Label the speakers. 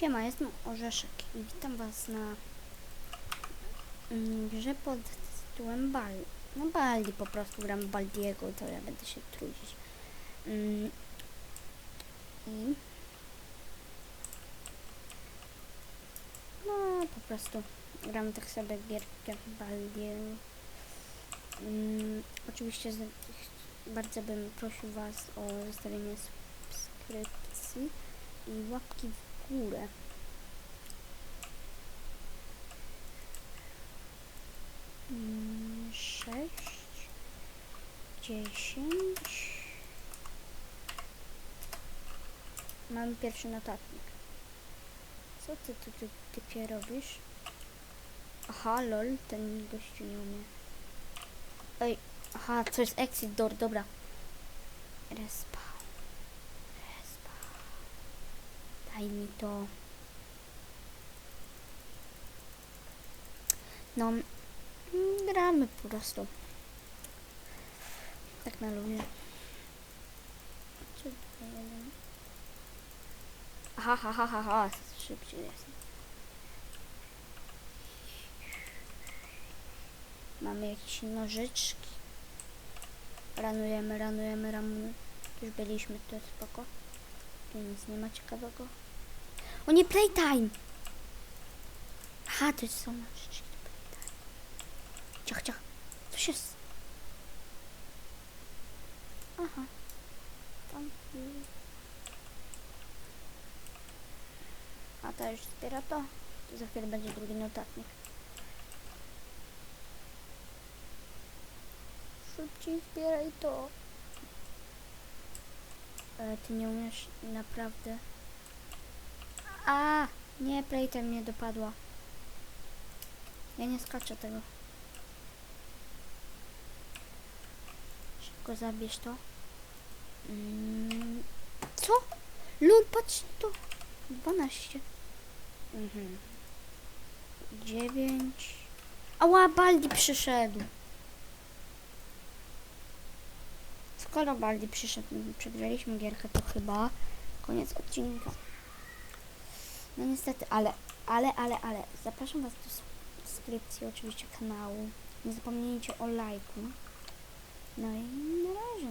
Speaker 1: Siema, jestem Orzeszek i witam was na mm, grze pod tytułem Baldi. No Baldi po prostu gram Baldiego, to ja będę się trudzić. Mm, I no po prostu gram tak sobie gierkę Baldiego. Mm, oczywiście bardzo bym prosił was o zostawienie subskrypcji i łapki w górę. Mm, Sześć, dziesięć. Mam pierwszy notatnik. Co ty tu ty, typie robisz? Aha, lol, ten gościu nie umie. Ej, aha, to jest exit door, dobra. Respawn. Daj mi to. No, gramy po prostu. Tak na lubię. Aha, ha, ha, ha, ha, szybciej jest. Mamy jakieś nożyczki. Ranujemy, ranujemy, ranujemy. Już byliśmy, to jest spoko. Tu nic nie ma ciekawego. O nie, playtime! Aha, to są nożyczki do playtime. Ciach, ciach. Coś jest. Aha. Tam. A ta już zbiera to. to za chwilę będzie drugi notatnik. Szybciej zbieraj to. Ale ty nie umiesz naprawdę. A, nie, playtime mnie dopadła. Ja nie skaczę tego. Szybko zabierz to. Mm, co? Lul, patrz to. 12. Mhm. 9. Ała, Baldi przyszedł. Skoro Baldi przyszedł, przegraliśmy gierkę, to chyba koniec odcinka. No niestety, ale, ale, ale, ale zapraszam Was do subskrypcji oczywiście kanału. Nie zapomnijcie o lajku. No i na razie. No.